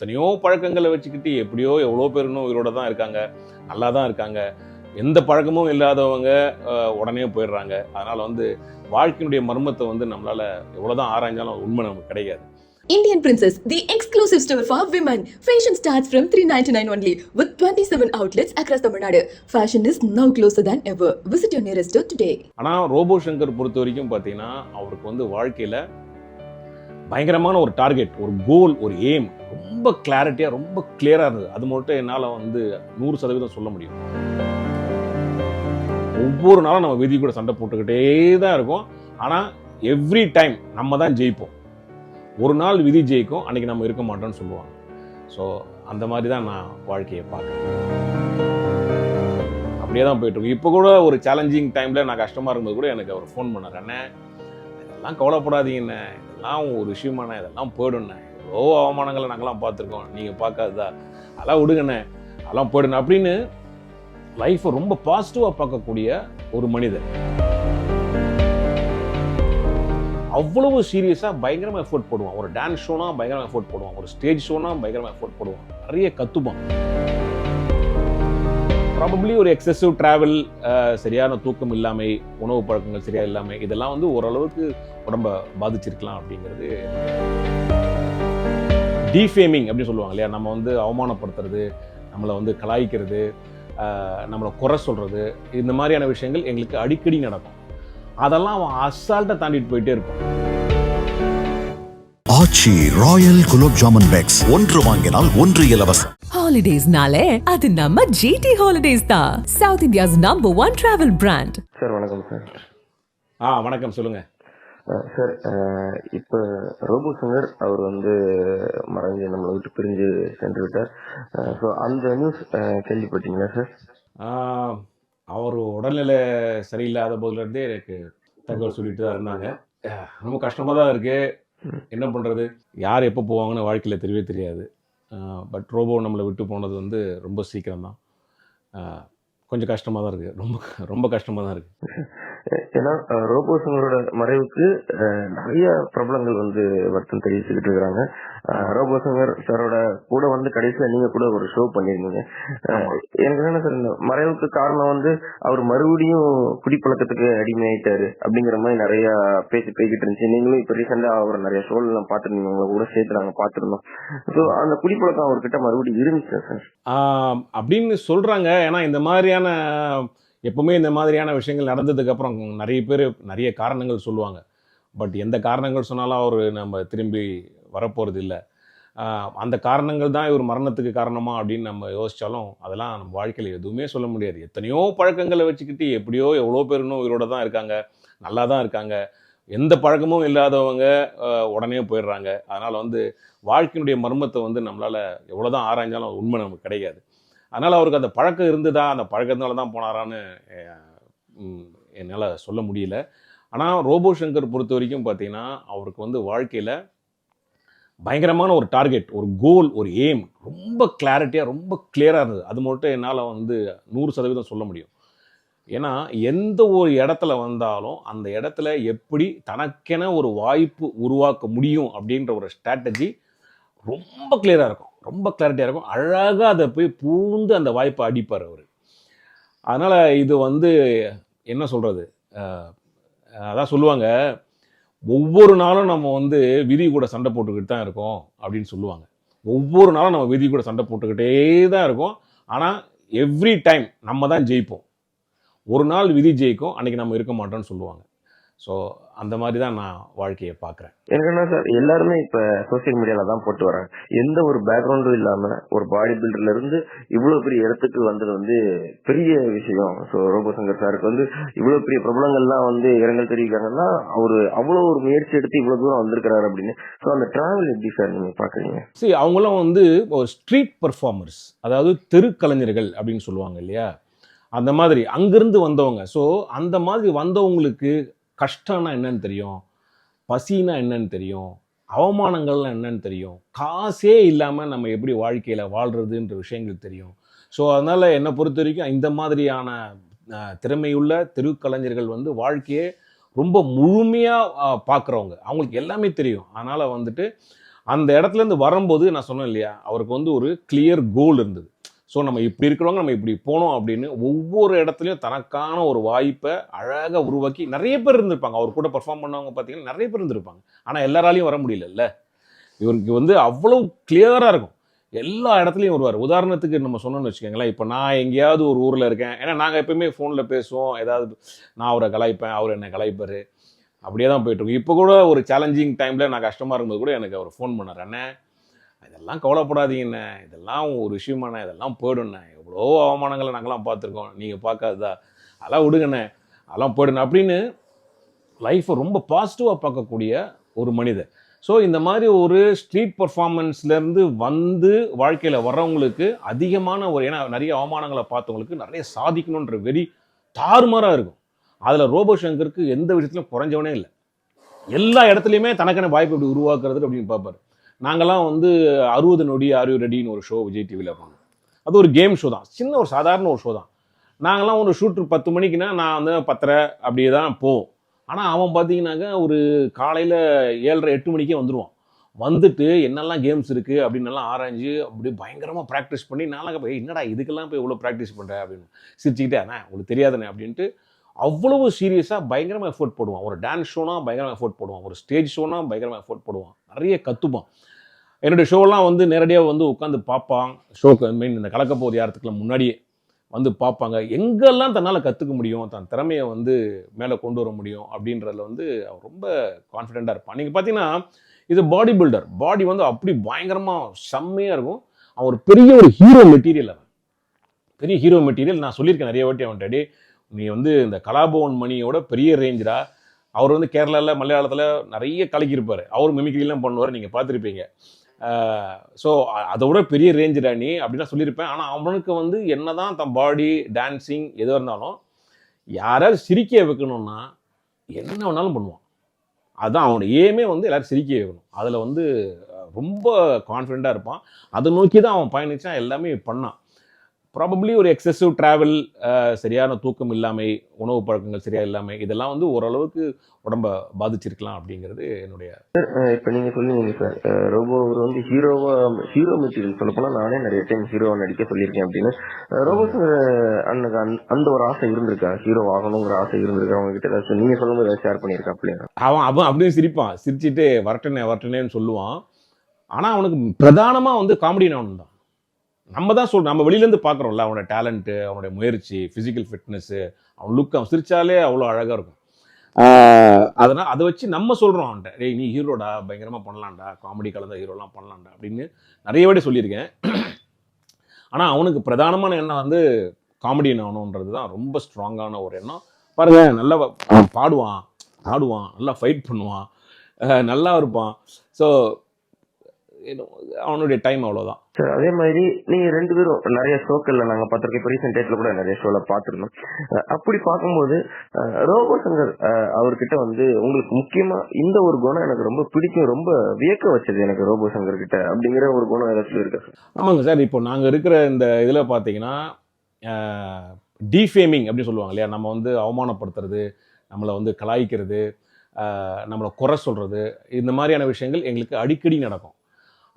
எத்தனையோ பழக்கங்களை வச்சுக்கிட்டு எப்படியோ எவ்வளோ பேர் இன்னும் உயிரோட தான் இருக்காங்க நல்லா தான் இருக்காங்க எந்த பழக்கமும் இல்லாதவங்க உடனே போயிடுறாங்க அதனால் வந்து வாழ்க்கையினுடைய மர்மத்தை வந்து நம்மளால் எவ்வளோதான் ஆராய்ஞ்சாலும் உண்மை நமக்கு கிடைக்காது Indian Princess, the exclusive store for women. Fashion starts from 399 only with 27 outlets across Tamil Nadu. Fashion is now closer than ever. Visit your nearest store today. ஆனால் ரோபோ சங்கர் பொறுத்த வரைக்கும் பார்த்தீங்கன்னா அவருக்கு வந்து வாழ்க்கையில் பயங்கரமான ஒரு டார்கெட் ஒரு கோல் ஒரு எய்ம் ரொம்ப கிளாரிட்டியாக ரொம்ப கிளியராக இருந்தது. அது மட்டும் என்னால் வந்து நூறு சதவீதம் சொல்ல முடியும். ஒவ்வொரு நாளும் நம்ம விதி கூட சண்டை போட்டுக்கிட்டே தான் இருக்கும். ஆனால் எவ்ரி டைம் நம்ம தான் ஜெயிப்போம். ஒரு நாள் விதி ஜெயிக்கும் அன்னைக்கு நம்ம இருக்க மாட்டோம்னு சொல்லுவாங்க. ஸோ அந்த மாதிரி தான் நான் வாழ்க்கையை பார்க்குறேன். அப்படியே தான் போயிட்டு இப்போ கூட ஒரு சேலஞ்சிங் டைமில் நான் கஷ்டமாக இருக்கும்போது கூட எனக்கு அவர் ஃபோன் பண்ணார். அண்ணே இதெல்லாம் கவலைப்படாதீங்கண்ணே இதெல்லாம் ஒரு விஷயமாண்ணே இதெல்லாம் போயிடும்ண்ணே எவ்வளோ அவமானங்களை நாங்களாம் பார்த்துருக்கோம். நீங்கள் பார்க்காததா? அதெல்லாம் விடுங்கண்ணே. அதெல்லாம் போயிடுங்க அப்படின்னு லைஃப்பை ரொம்ப பாசிட்டிவாக பார்க்கக்கூடிய ஒரு மனிதர். அவ்வளவு சீரியஸாக பயங்கரமாக எஃபோர்ட் போடுவான். ஒரு டான்ஸ் ஷோனா பயங்கரமாக எஃபோர்ட் போடுவான். ஒரு ஸ்டேஜ் ஷோனா பயங்கரமாக எஃபோர்ட் போடுவான். நிறைய கற்றுப்பான் ப்ராபப்ளி ஒரு எக்ஸசிவ் ட்ராவல் சரியான தூக்கம் இல்லாமை உணவு பழக்கங்கள் சரியாக இல்லாமல் இதெல்லாம் வந்து ஓரளவுக்கு உடம்ப பாதிச்சிருக்கலாம் அப்படிங்கிறது டிஃபேமிங் அப்படின்னு சொல்லுவாங்க இல்லையா? நம்ம வந்து அவமானப்படுத்துறது நம்மளை வந்து கலாய்க்கிறது நம்மளை குறை சொல்றது இந்த மாதிரியான விஷயங்கள் எங்களுக்கு அடிக்கடி நடக்கும். அதெல்லாம் அவன் அசால்ட்டை தாண்டிட்டு போயிட்டே இருப்பான். Aachi royal gulab jamun packs. ஒன்று வாங்கினால் ஒன்று இலவசம். ஹாலிடேஸ்னாலே அது நம்ம ஜிடி ஹாலிடேஸ் தான். South India's number one travel brand sir வணக்கம் சார். ஆ வணக்கம். சொல்லுங்க. அஹ் சார் இப்ப ரோபோ சங்கர் அவர் வந்து மறைஞ்சு நம்மளை விட்டு பிரிஞ்சு சென்று விட்டார். ஸோ அந்த நியூஸ் கேள்விப்பட்டீங்களா சார்? அவர் உடல்நிலை சரியில்லாத போதுலேருந்தே எனக்கு தகவல் சொல்லிட்டு தான் இருந்தாங்க. ரொம்ப கஷ்டமாக தான் இருக்கு. என்ன பண்ணுறது யார் எப்போ போவாங்கன்னு வாழ்க்கையில் தெரியவே தெரியாது. பட் ரோபோ நம்மளை விட்டு போனது வந்து ரொம்ப சீக்கிரம் தான் கொஞ்சம் கஷ்டமாக தான் இருக்குது ரொம்ப ரொம்ப கஷ்டமாக தான் இருக்குது ஏன்னா அஹ் ரோபோ சங்கரோட மறைவுக்கு நிறைய பிரபலங்கள் வந்து வருத்தம் தெரிவிச்சுக்கிட்டு இருக்கிறாங்க அஹ் ரோபோ சங்கர் சாரோட கூட வந்து கடைசியில நீங்க கூட ஒரு ஷோ பண்ணிருந்தீங்க எனக்கு என்ன சார் இந்த மறைவுக்கு காரணம் வந்து அவர் மறுபடியும் குடிப்பழக்கத்துக்கு அடிமையாயிட்டாரு அப்படிங்கிற மாதிரி நிறைய பேச்சு போய்கிட்டு இருந்துச்சு. நீங்களும் இப்ப ரீசெண்டா அவர் நிறைய ஷோல் எல்லாம் பாத்துருந்தீங்க உங்களை கூட சேர்த்து நாங்க பாத்துருந்தோம் ஸோ அந்த குடிப்பழக்கம் அவர்கிட்ட மறுபடியும் இருந்துச்சு சார்? அப்படின்னு சொல்கிறாங்க ஏன்னா இந்த மாதிரியான எப்பவுமே இந்த மாதிரியான விஷயங்கள் நடந்ததுக்கு அப்புறம் நிறைய பேர் நிறைய காரணங்கள் சொல்லுவாங்க. பட் எந்த காரணங்கள் சொன்னாலும் அவர் நம்ம திரும்பி வரப்போகிறது இல்லை அந்த காரணங்கள் தான் இவர் மரணத்துக்கு காரணமா அப்படின்னு நம்ம யோசித்தாலும் அதெல்லாம் நம்ம வாழ்க்கையில் எதுவுமே சொல்ல முடியாது. எத்தனையோ பழக்கங்களை வச்சுக்கிட்டு எப்படியோ எவ்வளோ பேர் இன்னும் உயிரோட தான் இருக்காங்க. நல்லா தான் இருக்காங்க. எந்த பழக்கமும் இல்லாதவங்க உடனே போயிடுறாங்க. அதனால் வந்து வாழ்க்கையினுடைய மர்மத்தை வந்து நம்மளால் எவ்வளோ தான் ஆராய்ஞ்சாலும் உண்மை நமக்கு கிடையாது. அதனால் அவருக்கு அந்த பழக்கம் இருந்துதா அந்த பழக்கத்தினால தான் போனாரான்னு என்னால் சொல்ல முடியல. ஆனால் ரோபோ சங்கர் பொறுத்த வரைக்கும் பார்த்தீங்கன்னா அவருக்கு வந்து வாழ்க்கையில் பயங்கரமான ஒரு டார்கெட் ஒரு கோல் ஒரு எய்ம் ரொம்ப கிளாரிட்டியாக ரொம்ப கிளியராக இருந்தது. அது மட்டும் என்னால் வந்து நூறு சதவீதம் சொல்ல முடியும். ஏன்னா எந்த ஒரு இடத்துல வந்தாலும் அந்த இடத்துல எப்படி தனக்கென ஒரு வாய்ப்பு உருவாக்க முடியும் அப்படின்ற ஒரு ஸ்ட்ராட்டஜி ரொம்ப கிளியராக இருக்கும். ரொம்ப கிளாரிட்டியாக இருக்கும். அழகாக அதை போய் பூந்து அந்த வாய்ப்பை அடிப்பார் அவர். அதனால் இது வந்து என்ன சொல்கிறது அதான் சொல்லுவாங்க ஒவ்வொரு நாளும் நம்ம வந்து விதி கூட சண்டை போட்டுக்கிட்டு தான் இருக்கோம் அப்படின்னு சொல்லுவாங்க. ஒவ்வொரு நாளும் நம்ம விதி கூட சண்டை போட்டுக்கிட்டே தான் இருக்கோம். ஆனால் எவ்ரி டைம் நம்ம தான் ஜெயிப்போம். ஒரு நாள் விதி ஜெயிக்கும் அன்னைக்கு நம்ம இருக்க மாட்டோம்னு சொல்லுவாங்க. ஸோ அந்த மாதிரி தான் நான் வாழ்க்கையை பார்க்குறேன். எனக்கு என்ன சார் எல்லாருமே இப்ப சோசியல் மீடியால தான் போட்டு வராங்க. எந்த ஒரு பேக்ரவுண்டும் இல்லாம ஒரு பாடி பில்டர்ல இருந்து இவ்வளவு பெரிய இடத்துக்கு வந்தது வந்து பெரிய விஷயம். ஸோ ரோபோ சங்கர் சாருக்கு வந்து இவ்வளவு பெரிய பிரபலங்கள்லாம் வந்து இரங்கல் தெரிவிக்காங்கன்னா அவரு அவ்வளவு ஒரு முயற்சி எடுத்து இவ்வளவு தூரம் வந்திருக்கிறாரு அப்படின்னு. ஸோ அந்த டிராவல் எப்படி சார் நீங்க பாக்குறீங்க சரி அவங்களாம் வந்து ஒரு ஸ்ட்ரீட் பர்ஃபார்மர்ஸ் அதாவது தெருக்கலைஞர்கள் அப்படின்னு சொல்லுவாங்க இல்லையா? அந்த மாதிரி அங்கிருந்து வந்தவங்க. ஸோ அந்த மாதிரி வந்தவங்களுக்கு கஷ்டம்னா என்னன்னு தெரியும் பசினா என்னன்னு தெரியும் அவமானங்கள்லாம் என்னன்னு தெரியும் காசே இல்லாமல் நம்ம எப்படி வாழ்க்கையில் வாழ்கிறதுன்ற விஷயங்கள் தெரியும். ஸோ அதனால் என்னை பொறுத்த வரைக்கும் இந்த மாதிரியான திறமையுள்ள தெருக்கலைஞர்கள் வந்து வாழ்க்கையை ரொம்ப முழுமையாக பார்க்குறவங்க அவங்களுக்கு எல்லாமே தெரியும். அதனால் வந்துட்டு அந்த இடத்துலேருந்து வரும்போது நான் சொன்னேன் இல்லையா அவருக்கு வந்து ஒரு கிளியர் கோல் இருந்தது. ஸோ நம்ம இப்படி இருக்கிறவங்க நம்ம இப்படி போனோம் அப்படின்னு ஒவ்வொரு இடத்துலையும் தனக்கான ஒரு வாய்ப்பை அழகாக உருவாக்கி நிறைய பேர் இருந்திருப்பாங்க. அவர் கூட பெர்ஃபார்ம் பண்ணவங்க பார்த்தீங்கன்னா நிறைய பேர் இருந்திருப்பாங்க. ஆனால் எல்லாராலையும் வர முடியலல்ல. இவருக்கு வந்து அவ்வளோ கிளியராக இருக்கும். எல்லா இடத்துலையும் வருவார். உதாரணத்துக்கு நம்ம சொன்னோம்னு வச்சுக்கோங்களேன். இப்போ நான் எங்கேயாவது ஒரு ஊரில் இருக்கேன். ஏன்னா நாங்கள் எப்பயுமே ஃபோனில் பேசுவோம். ஏதாவது நான் அவரை கலாய்ப்பேன் அவர் என்னை கலாய்ப்பார். அப்படியே தான் போயிட்டுருக்கோம் இப்போ கூட ஒரு சேலஞ்சிங் டைமில் நான் கஷ்டமாக இருக்கும்போது கூட எனக்கு அவர் ஃபோன் பண்ணார். அண்ணே இதெல்லாம் கவலைப்படாதீங்கண்ணே இதெல்லாம் ஒரு விஷயமாண்ணே இதெல்லாம் போயிடுண்ணே எவ்வளோ அவமானங்களை நாங்களாம் பார்த்துருக்கோம். நீங்கள் பார்க்காததா? அதெல்லாம் விடுங்கண்ணே. அதெல்லாம் போயிடுண்ணே அப்படின்னு லைஃப்பை ரொம்ப பாசிட்டிவாக பார்க்கக்கூடிய ஒரு மனிதர். ஸோ இந்த மாதிரி ஒரு ஸ்ட்ரீட் பர்ஃபார்மன்ஸ்லேருந்து வந்து வாழ்க்கையில் வர்றவங்களுக்கு அதிகமான ஒரு ஏன்னா நிறைய அவமானங்களை பார்த்தவங்களுக்கு நிறைய சாதிக்கணுன்ற வெறி தாறுமாறாக இருக்கும். அதில் ரோபோ சங்கருக்கு எந்த விஷயத்துலையும் குறைஞ்சவனே இல்லை. எல்லா இடத்துலையுமே தனக்கான வாய்ப்பு இப்படி உருவாக்குறது அப்படின்னு பார்ப்பாரு. நாங்கள்லாம் வந்து அறுபது நொடி ஆறு ரெடின்னு ஒரு ஷோ விஜய் டிவியில் பண்ணோம் அது ஒரு கேம் ஷோ தான். சின்ன ஒரு சாதாரண ஒரு ஷோ தான். நாங்கள்லாம் ஒரு ஷூட்ரு பத்து மணிக்குன்னா நான் வந்து பத்தரை அப்படியே தான் போவோம். ஆனால் அவன் பார்த்தீங்கன்னாக்கா ஒரு காலையில் ஏழரை எட்டு மணிக்கே வந்துடுவான் வந்துட்டு என்னெல்லாம் கேம்ஸ் இருக்குது அப்படின்னு ஆராய்ஞ்சு அப்படி பயங்கரமாக ப்ராக்டிஸ் பண்ணி நாளாக போய் என்னடா இதுக்கெல்லாம் போய் இவ்வளோ ப்ராக்டிஸ் பண்ணுற அப்படின்னு சிரிச்சுக்கிட்டே அண்ணா உங்களுக்கு தெரியாதுண்ணே அப்படின்ட்டு அவ்வளவு சீரியஸாக பயங்கரமாக எஃபோர்ட் போடுவான். ஒரு டான்ஸ் ஷோனா பயங்கரமாக எஃபோர்ட் போடுவான். ஒரு ஸ்டேஜ் ஷோனா பயங்கரமாக எஃபோர்ட் போடுவான். நிறைய கற்றுப்பான் என்னுடைய ஷோலாம் வந்து நேரடியாக வந்து உட்காந்து பார்ப்பான். ஷோக்கு மீன் இந்த கலக்கப்போது யாரத்துக்குலாம் முன்னாடியே வந்து பார்ப்பாங்க. எங்கெல்லாம் தன்னால் கற்றுக்க முடியும் தன் திறமையை வந்து மேலே கொண்டு வர முடியும் அப்படின்றதுல வந்து அவர் ரொம்ப கான்ஃபிடெண்ட்டாக இருப்பான். நீங்கள் பார்த்தீங்கன்னா இது பாடி பில்டர் பாடி வந்து அப்படி பயங்கரமாக செம்மையாக இருக்கும். அவன் ஒரு பெரிய ஒரு ஹீரோ மெட்டீரியல் அவன். பெரிய ஹீரோ மெட்டீரியல் நான் சொல்லியிருக்கேன் நிறைய வாட்டி அவன்கிட்ட "டேய், நீ வந்து இந்த கலாபவன் மணியோட பெரிய ரேஞ்சராக அவர் வந்து கேரளாவில் மலையாளத்தில் நிறைய கலக்கியிருப்பார். அவர் மிமிக்ரிலாம் பண்ணுவார் நீங்கள் பார்த்துருப்பீங்க. ஸோ அதை விட பெரிய ரேஞ்ச் ராணி அப்படின்னா சொல்லியிருப்பேன். ஆனால் அவனுக்கு வந்து என்ன தான் தன் பாடி டான்ஸிங் எது இருந்தாலும் யாராவது சிரிக்க வைக்கணும்னா என்ன வேணாலும் பண்ணுவான். அதுதான் அவனோட ஏமே வந்து எல்லோரும் சிரிக்க வைக்கணும். அதில் வந்து ரொம்ப கான்ஃபிடெண்ட்டாக இருப்பான். அதை நோக்கி தான் அவன் பயணிச்சான் எல்லாமே பண்ணான். ப்ராபப்ளி ஒரு எக்ஸசிவ் ட்ராவல் சரியான தூக்கம் இல்லாமை உணவு பழக்கங்கள் சரியா இல்லாமை இதெல்லாம் வந்து ஓரளவுக்கு உடம்ப பாதிச்சிருக்கலாம் அப்படிங்கிறது என்னுடைய இப்ப நீங்க சொன்னீங்க சார் ரோபோ அவர் வந்து ஹீரோவா ஹீரோ மெட்டீரியல் சொல்ல நானே நிறைய டைம் ஹீரோவா நடிக்க சொல்லியிருக்கேன் அப்படின்னு. ரோபோ சார் அண்ணனுக்கு அந்த- அந்த ஒரு ஆசை இருந்திருக்கா? ஹீரோ ஆகணுங்கிற ஆசை இருந்திருக்கா? அவங்க கிட்ட ஏதாச்சும் நீங்க சொல்லும்போது ஏதாவது ஷேர் பண்ணியிருக்கா அப்படியா அவன் அவன் அப்படியே சிரிப்பான். சிரிச்சிட்டு வரட்டனே வரட்டனேன்னு சொல்லுவான். ஆனால் அவனுக்கு பிரதானமாக வந்து காமெடி நான் தான். நம்ம தான் சொல் நம்ம வெளியிலேருந்து பார்க்குறோம்ல அவனோட டேலண்ட்டு அவனுடைய முயற்சி ஃபிசிக்கல் ஃபிட்னஸ்ஸு அவன் லுக் அவன் சிரிச்சாலே அவ்வளோ அழகாக இருக்கும். அதனால் அதை வச்சு நம்ம சொல்கிறோம் அவன்கிட்ட டேய் நீ ஹீரோடா பயங்கரமாக பண்ணலாம்டா காமெடி கலந்த ஹீரோலாம் பண்ணலாம்டா அப்படின்னு நிறைய வாட்டி சொல்லியிருக்கேன். ஆனால் அவனுக்கு பிரதானமான எண்ணம் வந்து காமெடியன் ஆகணுன்றது தான். ரொம்ப ஸ்ட்ராங்கான ஒரு எண்ணம். பாருங்க நல்லா பாடுவான் ஆடுவான் நல்லா ஃபைட் பண்ணுவான் நல்லா இருப்பான். ஸோ அவனுடைய டைம் அவ்வளோதான் சார் அதே மாதிரி நீங்க ரெண்டு பேரும் நிறைய ஷோக்கள்ல நாங்க பார்த்திருக்கோம். இப்போ ரீசெண்ட் டேட்ல கூட நிறைய ஷோல பார்த்திருந்தோம். அப்படி பார்க்கும்போது ரோபோ சங்கர் அவர்கிட்ட வந்து உங்களுக்கு முக்கியமா இந்த ஒரு குணம் எனக்கு ரொம்ப பிடிக்கும் ரொம்ப வியக்க வச்சது எனக்கு ரோபோ சங்கர் கிட்ட அப்படிங்கிற ஒரு குணம் ஏதாச்சும் இருக்கா ஆமாங்க சார் இப்போ நாங்கள் இருக்கிற இந்த இதில் பார்த்தீங்கன்னா டீஃபேமிங் அப்படின்னு சொல்லுவாங்க இல்லையா? நம்ம வந்து அவமானப்படுத்துறது நம்மளை வந்து கலாய்க்கிறது நம்மளை குறை சொல்கிறது இந்த மாதிரியான விஷயங்கள் எங்களுக்கு அடிக்கடி நடக்கும்.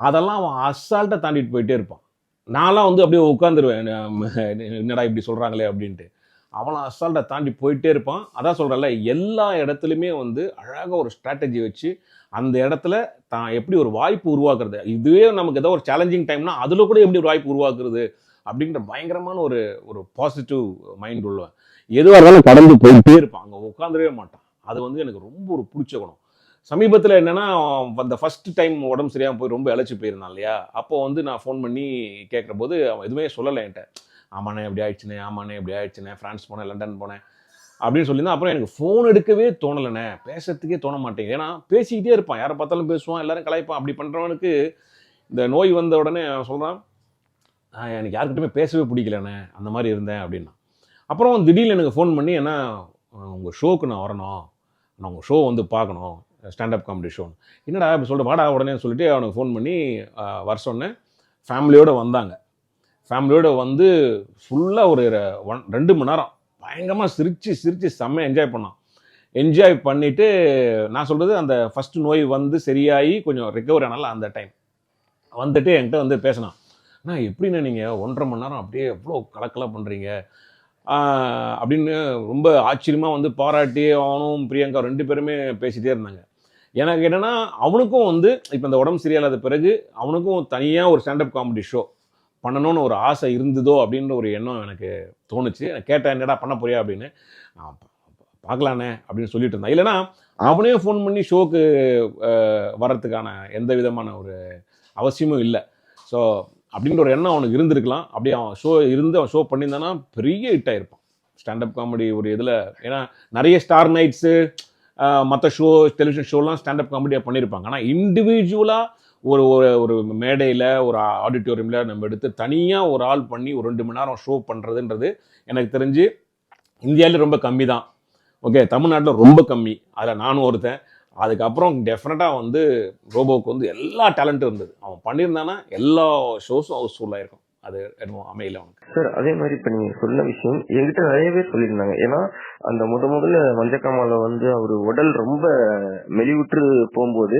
அதெல்லாம் அவன் அசால்ட்டாக தாண்டிட்டு போயிட்டே இருப்பான். நான்லாம் வந்து அப்படியே உட்காந்துருவேன் என்னடா இப்படி சொல்கிறாங்களே அப்படின்ட்டு. அவனை அசால்ட்டாக தாண்டி போயிட்டே இருப்பான். அதான் சொல்கிறல்ல எல்லா இடத்துலையுமே வந்து அழகாக ஒரு ஸ்ட்ராட்டஜி வச்சு அந்த இடத்துல தான் எப்படி ஒரு வாய்ப்பு உருவாக்குறது. இதுவே நமக்கு ஏதோ ஒரு சேலஞ்சிங் டைம்னா அதில் கூட எப்படி ஒரு வாய்ப்பு உருவாக்குறது அப்படின்ற பயங்கரமான ஒரு ஒரு பாசிட்டிவ் மைண்ட் உள்ளவன் எதுவாக இருந்தாலும் கடந்து போயிட்டே இருப்பான். அங்கே உட்காந்துடவே மாட்டான். அது வந்து எனக்கு ரொம்ப ஒரு பிடிச்ச குணம். சமீபத்தில் என்னன்னா அந்த ஃபர்ஸ்ட் டைம் உடம்பு சரியாக போய் ரொம்ப இழைச்சி போயிருந்தான் இல்லையா? அப்போ வந்து நான் ஃபோன் பண்ணி கேட்குற போது அவன் எதுவுமே சொல்லலை என்கிட்ட. ஆமாண்ணே இப்படி ஆயிடுச்சுனே ஆமாண்ணே இப்படி ஆயிடுச்சுனே ஃப்ரான்ஸ் போனேன் லண்டன் போனேன் அப்படின்னு சொல்லியிருந்தா அப்புறம் எனக்கு ஃபோன் எடுக்கவே தோணலைண்ணே. பேசுறதுக்கே தோண மாட்டேங்குது. ஏன்னா பேசிக்கிட்டே இருப்பான். யாரை பார்த்தாலும் பேசுவான் எல்லாரும் கலாய்ப்பான். அப்படி பண்ணுறவனுக்கு இந்த நோய் வந்த உடனே அவன் சொல்கிறான் "நான் எனக்கு யாருக்கிட்டுமே பேசவே பிடிக்கலண்ணே. அந்த மாதிரி இருந்தேன் அப்படின்னா. அப்புறம் திடீர்னு எனக்கு ஃபோன் பண்ணி என்ன உங்கள் ஷோக்கு நான் வரணும். நான் உங்கள் ஷோ வந்து பார்க்கணும். ஸ்டாண்டப் காமெடி ஷோன்னு என்னடா இப்போ சொல்லிட்டு வாடா உடனே சொல்லிட்டு அவனுக்கு ஃபோன் பண்ணி வர சொன்னேன். ஃபேமிலியோடு வந்தாங்க. ஃபேமிலியோடு வந்து ஃபுல்லாக ஒரு ஒன் ரெண்டு மணி நேரம். பயங்கரமாக சிரித்து சிரித்து செம்ம என்ஜாய் பண்ணான். என்ஜாய் பண்ணிவிட்டு நான் சொல்கிறது அந்த ஃபஸ்ட்டு நோய் வந்து சரியாகி கொஞ்சம் ரிக்கவரி ஆனால அந்த டைம் வந்துட்டு என்கிட்ட வந்து பேசினான். அண்ணா எப்படிண்ணே நீங்கள் ஒன்றரை மணி நேரம் அப்படியே எவ்வளோ கலக்கலாக பண்ணுறீங்க அப்படின்னு ரொம்ப ஆச்சரியமாக வந்து பாராட்டி அவனும் பிரியங்கா ரெண்டு பேருமே பேசிகிட்டே இருந்தாங்க. எனக்கு என்னென்னா அவனுக்கும் வந்து இப்போ இந்த உடம்பு சரியில்லாத பிறகு அவனுக்கும் தனியாக ஒரு ஸ்டாண்டப் காமெடி ஷோ பண்ணணும்னு ஒரு ஆசை இருந்ததோ அப்படின்ற ஒரு எண்ணம் எனக்கு தோணுச்சு. நான் கேட்டேன் என்னடா பண்ண போறியா? அப்படின்னு. பார்க்கலானே அப்படின்னு சொல்லிட்டு இருந்தான். இல்லைன்னா அவனே ஃபோன் பண்ணி ஷோக்கு வர்றதுக்கான எந்த விதமான ஒரு அவசியமும் இல்லை. ஸோ அப்படின்ற ஒரு எண்ணம் அவனுக்கு இருந்திருக்கலாம். அப்படி அவன் ஷோ இருந்து அவன் ஷோ பண்ணியிருந்தானா பெரிய ஹிட் ஆயிருப்பான். ஸ்டாண்டப் காமெடி ஒரு இதில் ஏன்னா நிறைய ஸ்டார் நைட்ஸு மற்ற ஷோ டெலிவிஷன் ஷோலாம் ஸ்டாண்டப் காமெடியாக பண்ணியிருப்பாங்க ஆனால் இண்டிவிஜுவலாக ஒரு ஒரு ஒரு மேடையில் ஒரு ஆடிட்டோரியமில் நம்ம எடுத்து தனியாக ஒரு ஆள் பண்ணி ஒரு ரெண்டு மணி நேரம் ஷோ பண்ணுறதுன்றது எனக்கு தெரிஞ்சு இந்தியாவிலே ரொம்ப கம்மி தான் ஓகே தமிழ்நாட்டில் ரொம்ப கம்மி. அதில் நானும் ஒருத்தன். அதுக்கப்புறம் டெஃபினட்டாக வந்து ரோபோவுக்கு வந்து எல்லா டேலண்ட்டும் இருந்தது. அவன் பண்ணியிருந்தானா எல்லா ஷோஸும் ஹவுஸ்ஃபுல்லாக இருக்கும் அது என்னமோ அமையல அவனுக்கு சார் அதே மாதிரி இப்ப நீங்க சொன்ன விஷயம் என்கிட்ட நிறைய பேர் சொல்லியிருந்தாங்க. ஏன்னா அந்த முத முதல்ல மஞ்சக்காமால வந்து அவர் உடல் ரொம்ப மெலிவுற்று போகும்போது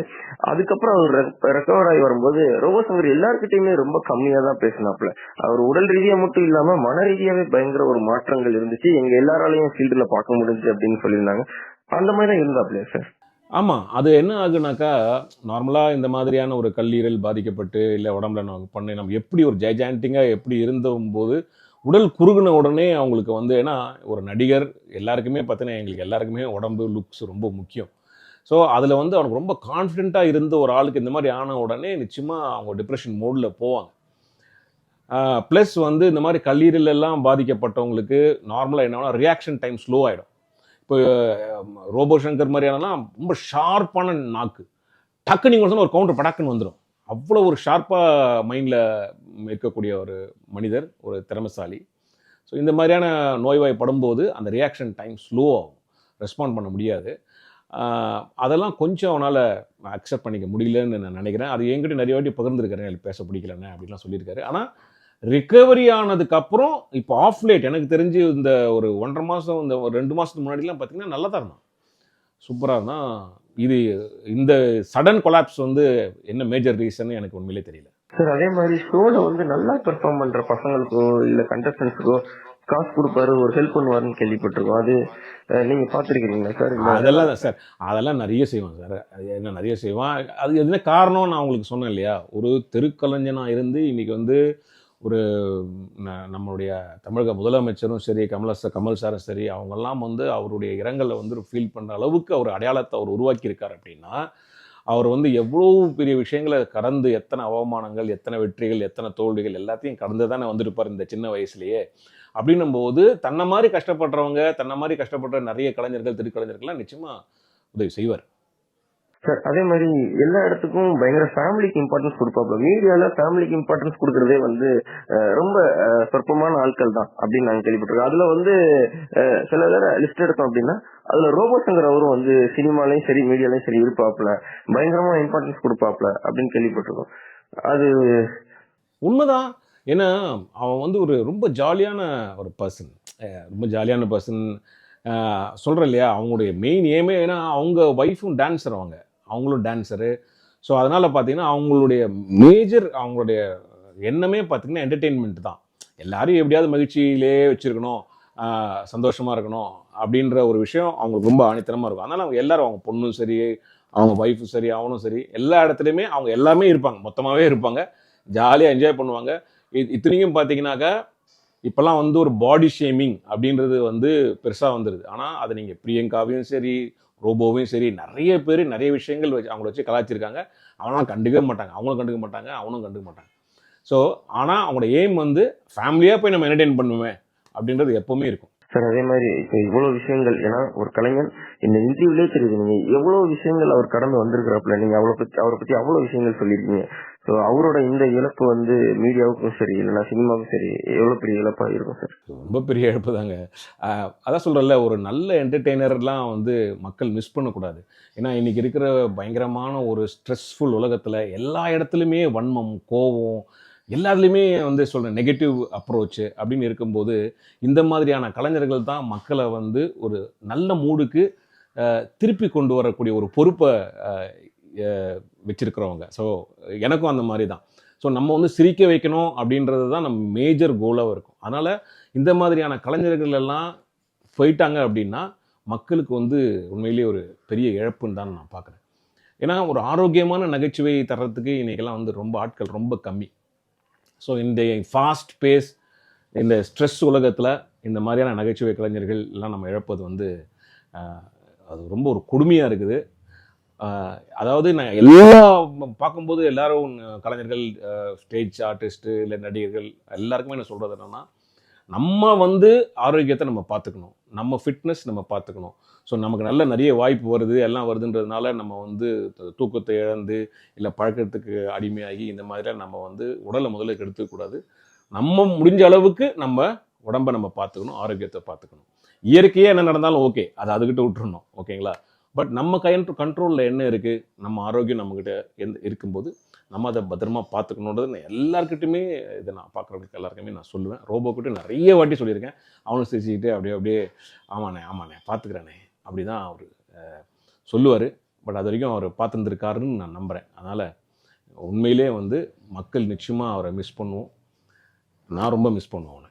அதுக்கப்புறம் அவர் ரெக்கவர் ஆகி வரும்போது அவர் எல்லாருக்கிட்டேயுமே ரொம்ப கம்மியா தான் பேசினாப்ல அவர் உடல் ரீதியா மட்டும் இல்லாம மன ரீதியாவே பயங்கர ஒரு மாற்றங்கள் இருந்துச்சு. எங்க எல்லாராலையும் ஃபீல்டுல பார்க்க முடிஞ்சுச்சு அப்படின்னு சொல்லியிருந்தாங்க. அந்த மாதிரி தான் இருந்தாப்லையா சார் ஆமாம் அது என்ன ஆகுனாக்கா நார்மலாக இந்த மாதிரியான ஒரு கல்லீரல் பாதிக்கப்பட்டு இல்லை உடம்புல நம்ம பண்ணி நம்ம எப்படி ஒரு ஜெய்ஜாண்டிங்காக எப்படி இருந்தபோது உடல் குறுகுன உடனே அவங்களுக்கு வந்து ஏன்னா ஒரு நடிகர் எல்லாருக்குமே பார்த்தீங்கன்னா எங்களுக்கு எல்லாருக்குமே உடம்பு லுக்ஸ் ரொம்ப முக்கியம். ஸோ அதில் வந்து அவனுக்கு ரொம்ப கான்ஃபிடெண்ட்டாக இருந்த ஒரு ஆளுக்கு இந்த மாதிரி ஆன உடனே நிச்சயமாக அவங்க டிப்ரெஷன் மோடில் போவாங்க. ப்ளஸ் வந்து இந்த மாதிரி கல்லீரலெல்லாம் பாதிக்கப்பட்டவங்களுக்கு நார்மலாக என்னன்னா ரியாக்ஷன் டைம் ஸ்லோ ஆகிடும் இப்போ ரோபோ சங்கர் மாதிரியானலாம் ரொம்ப ஷார்ப்பான நாக்கு. டக்கு நீங்கள் சொன்ன ஒரு கவுண்டர் படாக்குன்னு வந்துடும் அவ்வளோ ஒரு ஷார்ப்பாக மைண்டில் இருக்கக்கூடிய ஒரு மனிதர் ஒரு திறமைசாலி. ஸோ இந்த மாதிரியான நோய்வாய்ப்படும்போது அந்த ரியாக்ஷன் டைம் ஸ்லோ ஆகும். ரெஸ்பாண்ட் பண்ண முடியாது. அதெல்லாம் கொஞ்சம் அவனால் அக்செப்ட் பண்ணிக்க முடியலன்னு நான் நினைக்கிறேன். அது என்கிட்ட நிறைய வாட்டி பகிர்ந்துருக்கிறேன் எனக்கு பேச பிடிக்கலண்ணே அப்படின்லாம் சொல்லியிருக்காரு. ஆனால் ரிகவரி ஆனதுக்கப்புறம் இப்போ ஆஃப் லேட் எனக்கு தெரிஞ்சு இந்த ஒரு ஒன்றரை மாதம் இந்த ஒரு ரெண்டு மாதத்துக்கு முன்னாடிலாம் பார்த்தீங்கன்னா நல்லா தான் இருந்தான். சூப்பராக இருந்தான். இது இந்த சடன் கொலாப்ஸ் வந்து என்ன மேஜர் ரீசன் எனக்கு உண்மையிலே தெரியல. சார் அதே மாதிரி ஷோல வந்து நல்லா பெர்ஃபார்ம் பண்ற பசங்களுக்கோ இல்ல கண்டஸ்டன்ஸுக்கோ காசு கொடுப்பாரு ஒரு ஹெல்ப் பண்ணுவாருன்னு கேள்விப்பட்டிருக்கோம். அது நீங்க பாத்திருக்கீங்களா சார் அதெல்லாம் சார் அதெல்லாம் நிறைய செய்வான் சார் என்ன நிறைய செய்வான். அது என்ன காரணம் நான் உங்களுக்கு சொன்னேன் இல்லையா? ஒரு தெருக்கலைஞனாக இருந்து இன்னைக்கு வந்து ஒரு ந- நம்மளுடைய தமிழக முதலமைச்சரும் சரி கமலச கமல் சாரும் சரி அவங்கெல்லாம் வந்து அவருடைய இரங்கலை வந்து ஃபீல் பண்ணுற அளவுக்கு அவர் அடையாளத்தை அவர் உருவாக்கியிருக்கார் அப்படின்னா அவர் வந்து எவ்வளோ பெரிய விஷயங்களை கடந்து எத்தனை அவமானங்கள் எத்தனை வெற்றிகள் எத்தனை தோல்விகள் எல்லாத்தையும் கடந்து தானே வந்திருப்பார் இந்த சின்ன வயசுலேயே. அப்படின்னும் போது தன்னை மாதிரி கஷ்டப்படுறவங்க தன்னை மாதிரி கஷ்டப்படுற நிறைய கலைஞர்கள் திருக்கலைஞர்கள்லாம் நிச்சயமாக உதவி செய்வார். சார் அதே மாதிரி எல்லா இடத்துக்கும் பயங்கர ஃபேமிலிக்கு இம்பார்ட்டன்ஸ் கொடுப்பாப்ல. மீடியால ஃபேமிலிக்கு இம்பார்ட்டன்ஸ் கொடுக்கறதே வந்து ரொம்ப சொற்பமான ஆட்கள் தான் அப்படின்னு நாங்க கேள்விப்பட்டிருக்கோம். அதுல வந்து சில பேர் லிஸ்ட் எடுத்தோம் அப்படின்னா அதுல ரோபோசங்கர் அவரும் வந்து சினிமாலையும் சரி மீடியாலையும் சரி இருப்பாப்ல. பயங்கரமா இம்பார்ட்டன்ஸ் கொடுப்பாப்ல அப்படின்னு கேள்விப்பட்டிருக்கோம். அது உண்மைதான். ஏன்னா அவன் வந்து ஒரு ரொம்ப ஜாலியான ஒரு பர்சன் ரொம்ப ஜாலியான பர்சன் சொல்கிறேன் இல்லையா? அவங்களுடைய மெயின் ஏமே ஏன்னா அவங்க ஒய்ஃபும் டான்ஸர் அவங்க. அவங்களும் டான்ஸரு ஸோ அதனால் பார்த்தீங்கன்னா அவங்களுடைய மேஜர் அவங்களுடைய எண்ணமே பார்த்தீங்கன்னா என்டர்டெயின்மெண்ட் தான். எல்லாரும் எப்படியாவது மகிழ்ச்சியிலே வச்சுருக்கணும். சந்தோஷமாக இருக்கணும் அப்படின்ற ஒரு விஷயம் அவங்களுக்கு ரொம்ப ஆணித்தனமாக இருக்கும். அதனால் அவங்க எல்லோரும் அவங்க பொண்ணும் சரி அவங்க ஒய்ஃபும் சரி அவனும் சரி எல்லா இடத்துலையுமே அவங்க எல்லாமே இருப்பாங்க. மொத்தமாகவே இருப்பாங்க. ஜாலியாக என்ஜாய் பண்ணுவாங்க. இது இத்தனைக்கும் பார்த்தீங்கன்னாக்கா இப்போல்லாம் வந்து ஒரு பாடி ஷேமிங் அப்படின்றது வந்து பெருசாக வந்துடுது ஆனால் அதை நீங்கள் பிரியங்காவையும் சரி ரோபோவையும் சரி நிறைய பேர் நிறைய விஷயங்கள் வச்சு அவங்கள வச்சு கலாச்சிருக்காங்க அவனாம் கண்டுக்கவே மாட்டாங்க. அவங்களும் கண்டுக்க மாட்டாங்க. அவனும் கண்டுக்க மாட்டாங்க. ஸோ ஆனால் அவங்களோட எய்ம் வந்து ஃபேமிலியாக போய் நம்ம என்டர்டெயின் பண்ணுவேன் அப்படின்றது எப்பவுமே இருக்கும். சார் அதே மாதிரி இப்போ இவ்வளோ விஷயங்கள் ஏன்னா ஒரு கலைஞன் இந்த இன்டர்வியூலே தெரியுது. நீங்கள் எவ்வளோ விஷயங்கள் அவர் கடந்து வந்திருக்கிறாப்புல நீங்கள் அவரை பற்றி அவரை பற்றி அவ்வளோ விஷயங்கள் சொல்லியிருக்கீங்க. ஸோ அவரோட இந்த இழப்பு வந்து மீடியாவுக்கும் சரி இல்லைன்னா சினிமாவுக்கும் சரி எவ்வளவு பெரிய இழப்பா இருக்கும் சார் ரொம்ப பெரிய இழப்பு தாங்க அதான் சொல்கிறல்ல ஒரு நல்ல என்டர்டெய்னர்லாம் வந்து மக்கள் மிஸ் பண்ணக்கூடாது. ஏன்னா இன்னைக்கு இருக்கிற பயங்கரமான ஒரு ஸ்ட்ரெஸ்ஃபுல் உலகத்தில் எல்லா இடத்துலையுமே வன்மம் கோபம் எல்லாத்துலேயுமே வந்து சொல்கிறேன் நெகட்டிவ் அப்ரோச்சு அப்படின்னு இருக்கும்போது இந்த மாதிரியான கலைஞர்கள் தான் மக்களை வந்து ஒரு நல்ல மூடுக்கு திருப்பி கொண்டு வரக்கூடிய ஒரு பொறுப்பை வச்சுருக்கிறவங்க. ஸோ எனக்கும் அந்த மாதிரி தான் ஸோ நம்ம வந்து சிரிக்க வைக்கணும் அப்படின்றது தான் நம்ம மேஜர் கோலாக இருக்கும். அதனால் இந்த மாதிரியான கலைஞர்கள் எல்லாம் போயிட்டாங்க அப்படின்னா மக்களுக்கு வந்து உண்மையிலேயே ஒரு பெரிய இழப்புன்னு தான் நான் பார்க்குறேன். ஏன்னா ஒரு ஆரோக்கியமான நகைச்சுவை தர்றதுக்கு இன்றைக்கெல்லாம் வந்து ரொம்ப ஆட்கள் ரொம்ப கம்மி. ஸோ இந்த ஃபாஸ்ட் பேஸ் இந்த ஸ்ட்ரெஸ் உலகத்தில் இந்த மாதிரியான நகைச்சுவை கலைஞர்கள் எல்லாம் நம்ம இழப்பது வந்து அது ரொம்ப ஒரு கொடுமையாக இருக்குது. அதாவது நான் எல்லா பார்க்கும்போது எல்லாரும் கலைஞர்கள் ஸ்டேஜ் ஆர்டிஸ்ட்டு இல்லை நடிகர்கள் எல்லாருக்குமே நான் சொல்கிறது என்னென்னா நம்ம வந்து ஆரோக்கியத்தை நம்ம பார்த்துக்கணும். நம்ம ஃபிட்னஸ் நம்ம பார்த்துக்கணும். ஸோ நமக்கு நல்ல நிறைய வாய்ப்பு வருது எல்லாம் வருதுன்றதுனால நம்ம வந்து தூக்கத்தை இழந்து இல்லை பழக்கத்துக்கு அடிமையாகி இந்த மாதிரிலாம் நம்ம வந்து உடலை முதல்ல கெடுத்துக்கூடாது நம்ம முடிஞ்ச அளவுக்கு நம்ம உடம்பை நம்ம பார்த்துக்கணும் ஆரோக்கியத்தை பார்த்துக்கணும். இயற்கையாக என்ன நடந்தாலும் ஓகே அதை அதுக்கிட்ட விட்டுருணும் ஓகேங்களா பட் நம்ம கைன் கண்ட்ரோலில் என்ன இருக்குது நம்ம ஆரோக்கியம் நம்மக்கிட்ட எந்த இருக்கும்போது நம்ம அதை பத்திரமா பார்த்துக்கணுன்றது நான் எல்லாருக்கிட்டையுமே இதை நான் பார்க்குறவங்களுக்கு எல்லாருக்குமே நான் சொல்லுவேன். ரோபோக்கிட்ட நிறைய வாட்டி சொல்லியிருக்கேன். அவனும் சிரிச்சுக்கிட்டு அப்படியே அப்படியே ஆமாண்ணே ஆமாண்ணே பார்த்துக்கிறேண்ணே அப்படி தான் அவர் சொல்லுவார். பட் அது வரைக்கும் அவர் பார்த்துருந்துருக்காருன்னு நான் நம்புகிறேன் அதனால் உண்மையிலே வந்து மக்கள் நிச்சயமாக அவரை மிஸ் பண்ணுவோம். நான் ரொம்ப மிஸ் பண்ணுவேன் அவனை.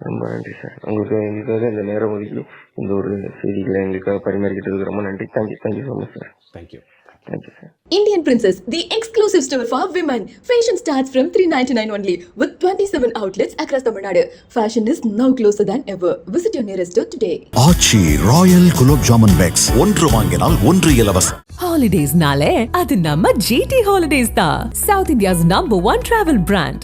ரொம்ப நன்றி சார் உங்களுக்கு எங்களுக்காக இந்த நேரம் ஒதுக்கி இந்த ஒரு செய்திகளை எங்களுக்காக பரிமாறிக்கிட்டதுக்கு ரொம்ப நன்றி thank you thank you so much sir thank you Indian Princess, the exclusive store for women. Fashion starts from 399 only with 27 outlets across Tamil Nadu. Fashion is now closer than ever. Visit your nearest store today. Aachi royal gulab jamun packs ஒன்று வாங்கினால் ஒன்று இலவசம் Holidays nale, அது நம்ம GT Holidays தான். South India's number one travel brand.